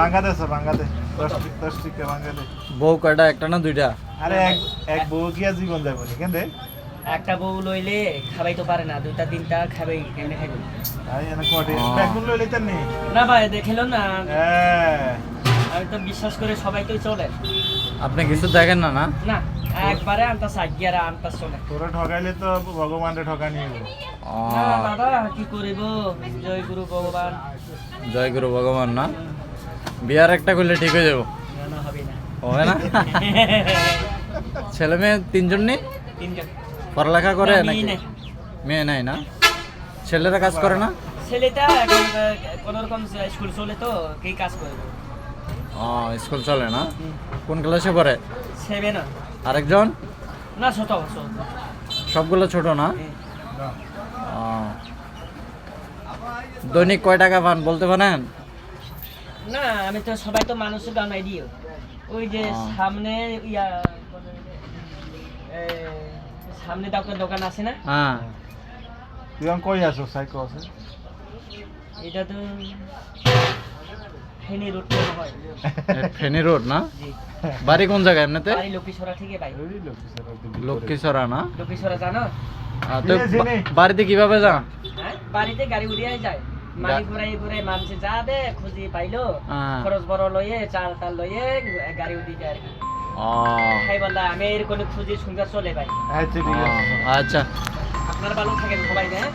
বাংলাদেশ বাংলাদেশ। দশ টিকা বাংলাদেশ বউ কয়টা? একটা না দুইটা? আরে এক এক বউ কি আর জীবন যাব নি কেন একটা বউ লইলে খাবাই তো পারে না দুইটা তিনটা খাবাই কেমনে খাইব। তাই এনে কটে। বেগুন লইলে তার নেই। না ভাই দেখিল না। হ্যাঁ। আমি তো বিশ্বাস করে সবাই তো চলে। আপনি কিছু দেখেন না না? না একবারে আনতা সাগিয়ারা আনতা চলে। তোরা ঠকাইলে তো ভগবানরে ঠকানি হইব। ও, না দাদা কি করিব? জয় গুরু ভগবান। জয় গুরু ভগবান না? বিয়ার একটা করলে ঠিক হয়ে যাব। হবে না। ছেলে মেয়ে তিনজন নেই? পড়ালেখা করে নাকি? মেয়ে নাই। না? ছেলেরা কাজ করে না? ছেলেটা কোন রকম স্কুল চলে তো কি কাজ করবে ও স্কুল চলে না? কোন ক্লাসে পড়ে? সেভেন। আরেকজন? না ছোট সবগুলো ছোট না। দৈনিক কয় টাকা পান বলতে পারেন? না আমি তো সবাই তো মানুষের বানাই দিও। ওই যে সামনে ইয়া সামনে দোকান দোকান আছে না? হ্যাঁ। তুই কই আসো সাইকো আছে? এটা তো ফেনি রোড হয়। ফেনী রোড না? জি। বাড়ি কোন জায়গায় এমনিতে? বাড়ি লক্ষ্মীছড়া থেকে ভাই লক্ষ্মীছড়া না? লক্ষ্মীছড়া জানো। বাড়িতে কীভাবে যান? হ্যাঁ বাড়িতে গাড়ি উড়িয়ে যায়। মানি ঘুরাই ঘুরে মানুষ যাবে খুঁজি পাইলো। হ্যাঁ। খরচ বড় লয়ে চাল টাল লয়ে গাড়ি উঠিতে আর কি। খাই বললা আমি এর কোনো খুঁজি সুন্দর চলে ভাই। আচ্ছা আচ্ছা। আপনার ভালো থাকেন সবাই হ্যাঁ?